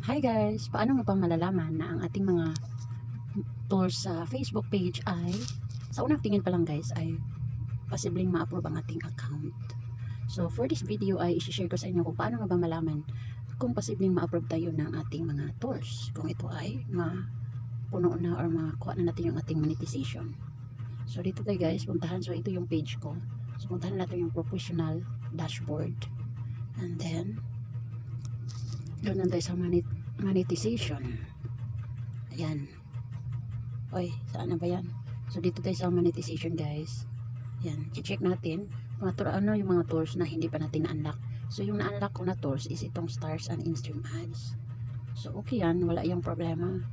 Hi guys! Paano mo pa malalaman na ang ating mga tours sa Facebook page ay sa unang tingin pa lang guys ay posibleng ma-approve ang ating account. So for this video ay isi-share ko sa inyo kung paano nga ba malaman kung posibleng ma-approve tayo ng ating mga tours. Kung ito ay ma-puno na or makuha na natin yung ating monetization. So dito tayo guys, puntahan. So ito yung page ko. So puntahan natin yung professional dashboard. And then, doon na tayo sa monet- monetization. Ayan. Oy, saan na ba yan? So, dito tayo sa monetization, guys. Yan, i-check natin mga tour, ano yung mga tours na hindi pa natin na-unlock. So, yung na-unlock ko na tours is itong stars and in-stream ads. So, okay yan. Wala yung problema.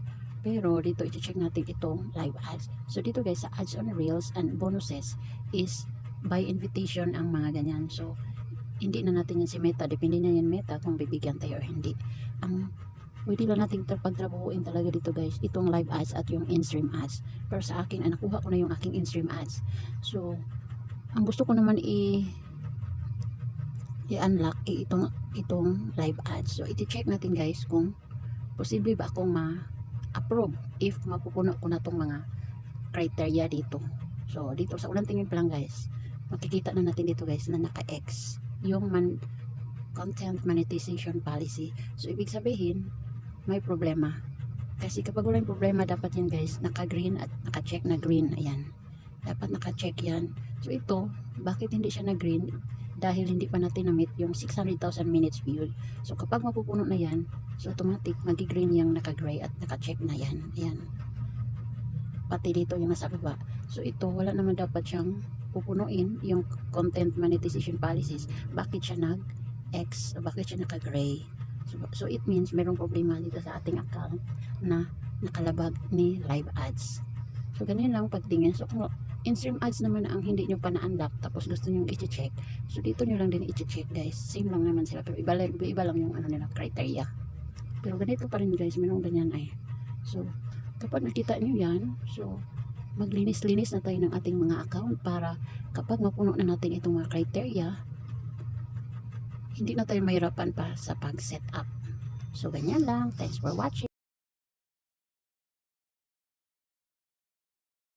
Pero, dito i-check natin itong live ads. So, dito guys, sa ads on reels and bonuses is by invitation ang mga ganyan. So, hindi na natin yan si Meta. Depende na yan Meta kung bibigyan tayo hindi. Ang pwede lang nating tra- pagtrabahuin talaga dito guys. Itong live ads at yung in-stream ads. Pero sa akin, ay nakuha ko na yung aking in-stream ads. So, ang gusto ko naman i i-unlock itong itong live ads. So, iti-check natin guys kung posible ba akong ma-approve if mapupuno ko na tong mga criteria dito. So, dito sa unang tingin pa lang guys, makikita na natin dito guys na naka-X yung man content monetization policy. So, ibig sabihin, may problema. Kasi kapag wala yung problema, dapat yan guys, naka-green at naka-check na green. Ayan. Dapat naka-check yan. So, ito, bakit hindi siya na green? Dahil hindi pa natin na-meet yung 600,000 minutes viewed. So, kapag mapupuno na yan, so automatic, magi-green yung naka-gray at naka-check na yan. Ayan. Pati dito yung nasa baba. So, ito, wala naman dapat siyang pupunuin yung content monetization policies. Bakit siya nag X, bakit siya naka-gray? So, so it means merong problema dito sa ating account na nakalabag ni live ads. So ganyan lang pagtingin. So kung in-stream ads naman na ang hindi nyo pa na-unlock tapos gusto nyo i-check. So dito nyo lang din i-check guys. Same lang naman sila pero iba, iba, lang yung ano nila criteria. Pero ganito pa rin guys, merong ganyan ay. So kapag nakita nyo yan, so maglinis-linis na tayo ng ating mga account para kapag mapuno na natin itong mga criteria, hindi na tayo mahirapan pa sa pag-set up. So, ganyan lang. Thanks for watching.